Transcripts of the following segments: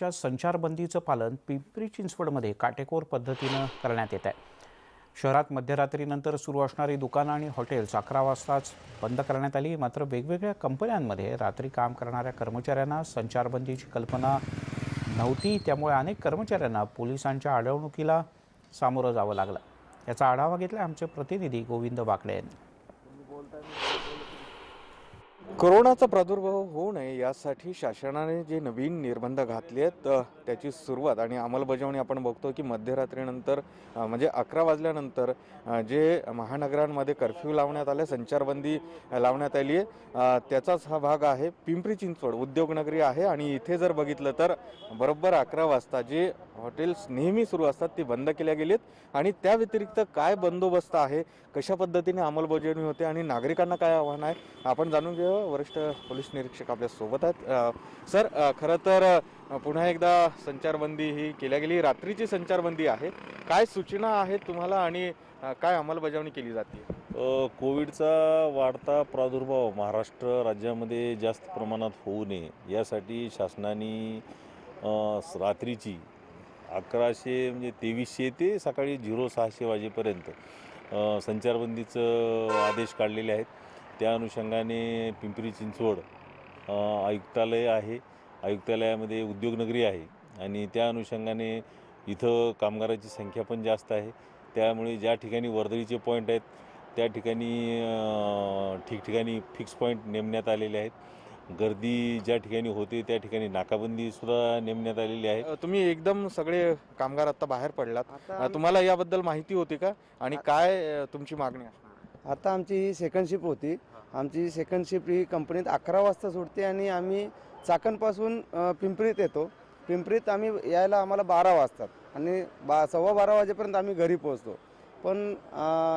च्या संचारबंदीचं पालन पिंपरी चिंचवडमध्ये काटेकोर पद्धतीनं करण्यात येत आहे शहरात मध्यरात्रीनंतर सुरू असणारी दुकानं आणि हॉटेल्स अकरा वाजताच बंद करण्यात आली. मात्र वेगवेगळ्या कंपन्यांमध्ये रात्री काम करणाऱ्या कर्मचाऱ्यांना संचारबंदीची कल्पना नव्हती. त्यामुळे अनेक कर्मचाऱ्यांना पोलिसांच्या अडवणुकीला सामोरं जावं लागलं. याचा आढावा घेतला आमचे प्रतिनिधी गोविंद वाकडे यांनी. कोरोनाचा प्रादुर्भाव होऊ नये यासाठी शासनाने जे नवीन निर्बंध घातले आहेत त्याची सुरुवात आणि अंमलबजावणी आपण बघतो की मध्यरात्रीनंतर म्हणजे अकरा वाजल्यानंतर जे महानगरांमध्ये कर्फ्यू लावण्यात आले संचारबंदी लावण्यात आली आहे त्याचाच हा भाग आहे. पिंपरी चिंचवड उद्योगनगरी आहे आणि इथे जर बघितलं तर बरोबर अकरा वाजता जे हॉटेल्स नेहमी सुरू असतात ती बंद केल्या गेलीत आणि त्या व्यतिरिक्त काय बंदोबस्त आहे कशा पद्धतीने अंमलबजावणी होते आणि नागरिकांना काय आव्हान आहे आपण जाणून घेऊ वरिष्ठ पोलीस निरीक्षक आपल्यासोबत आहेत. सर खरं तर पुन्हा एकदा संचारबंदी ही केल्या गेली. रात्रीची संचारबंदी आहे. काय सूचना आहेत तुम्हाला आणि काय अंमलबजावणी केली जाते? कोविडचा वाढता प्रादुर्भाव महाराष्ट्र राज्यामध्ये जास्त प्रमाणात होऊ नये यासाठी शासनाने रात्रीची अकराशे म्हणजे तेवीसशे ते सकाळी झिरो सहाशे वाजेपर्यंत संचारबंदीचं आदेश काढलेले आहेत. त्या अनुषंगाने पिंपरी चिंचवड आयुक्तालय आहे. आयुक्तालयामध्ये उद्योगनगरी आहे आणि त्या अनुषंगाने इथं कामगाराची संख्या पण जास्त आहे. त्यामुळे ज्या ठिकाणी वर्दळीचे पॉईंट आहेत त्या ठिकाणी ठिकठिकाणी फिक्स पॉईंट नेमण्यात आलेले आहेत. गर्दी ज्या ठिकाणी होते त्या ठिकाणी नाकाबंदीसुद्धा नेमण्यात आलेली आहे. तुम्ही एकदम सगळे कामगार आता बाहेर पडलात. तुम्हाला याबद्दल माहिती होती का? आणि काय तुमची मागणी असणार? आता आमची ही सेकंड शिप होती. आमची सेकंड शिप ही कंपनीत अकरा वाजता सुटते आणि आम्ही चाकणपासून पिंपरीत येतो. पिंपरीत आम्ही यायला आम्हाला बारा वाजतात आणि बा सव्वा बारा वाजेपर्यंत आम्ही घरी पोहोचतो. पण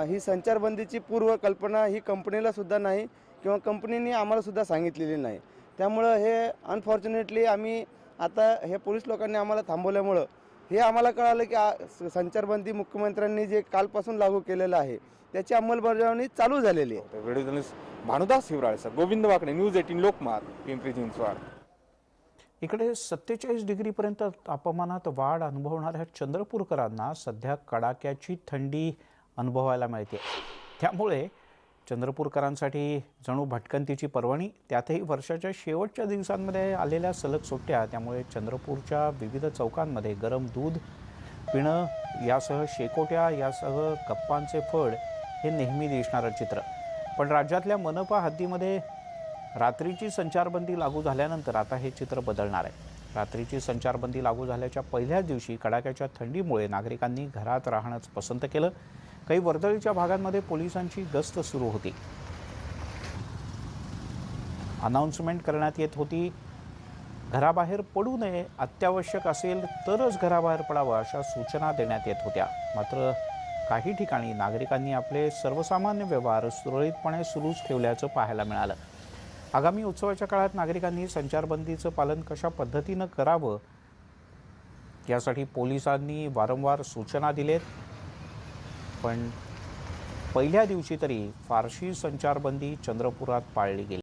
ही संचारबंदीची पूर्व कल्पना ही कंपनीला सुद्धा नाही किंवा कंपनीने आम्हाला सुद्धा सांगितलेली नाही. त्यामुळं हे अनफॉर्च्युनेटली आम्ही आता हे पोलीस लोकांनी आम्हाला थांबवल्यामुळं हे आम्हाला कळालं की संचारबंदी मुख्यमंत्र्यांनी जे कालपासून लागू केलेलं आहे त्याची अंमलबजावणी चालू झालेली आहे. Video journalist Bhanudas Shivrale sir Govind Wakde news eighteen Lokmat Pimpri Chinchwad. इकडे सत्तेचाळीस डिग्रीपर्यंत तापमानात वाढ अनुभवणाऱ्या चंद्रपूरकरांना सध्या कडाक्याची थंडी अनुभवायला मिळते. त्यामुळे चंद्रपूरकरांसाठी जणू भटकंतीची पर्वणी. त्यातही वर्षाच्या शेवटच्या दिवसांमध्ये आलेल्या सलग सुट्ट्या त्यामुळे चंद्रपूरच्या विविध चौकांमध्ये गरम दूध पिणं यासह शेकोट्या यासह गप्पांचे फळ हे नेहमी दिसणारं चित्र. पण राज्यातल्या मनपा हद्दीमध्ये रात्रीची संचारबंदी लागू झाल्यानंतर आता हे चित्र बदलणार आहे. रात्रीची संचारबंदी लागू झाल्याच्या पहिल्याच दिवशी कडाक्याच्या थंडीमुळे नागरिकांनी घरात राहणंच पसंत केलं. काही वर्दळीच्या भागांमध्ये पोलिसांची गस्त सुरू होती. अनाऊन्समेंट करण्यात येत होती घराबाहेर पडू नये अत्यावश्यक असेल तरच घराबाहेर पडावं अशा सूचना देण्यात येत होत्या. मात्र काही ठिकाणी नागरिकांनी आपले सर्वसामान्य व्यवहार सुरळीतपणे सुरूच ठेवल्याचं पाहायला मिळालं. आगामी उत्सवाच्या काळात नागरिकांनी संचारबंदीचं पालन कशा पद्धतीनं करावं यासाठी पोलिसांनी वारंवार सूचना दिलेत. पण पहिल्या दिवशी तरी फारशी संचारबंदी चंद्रपुरात पाळली गेली.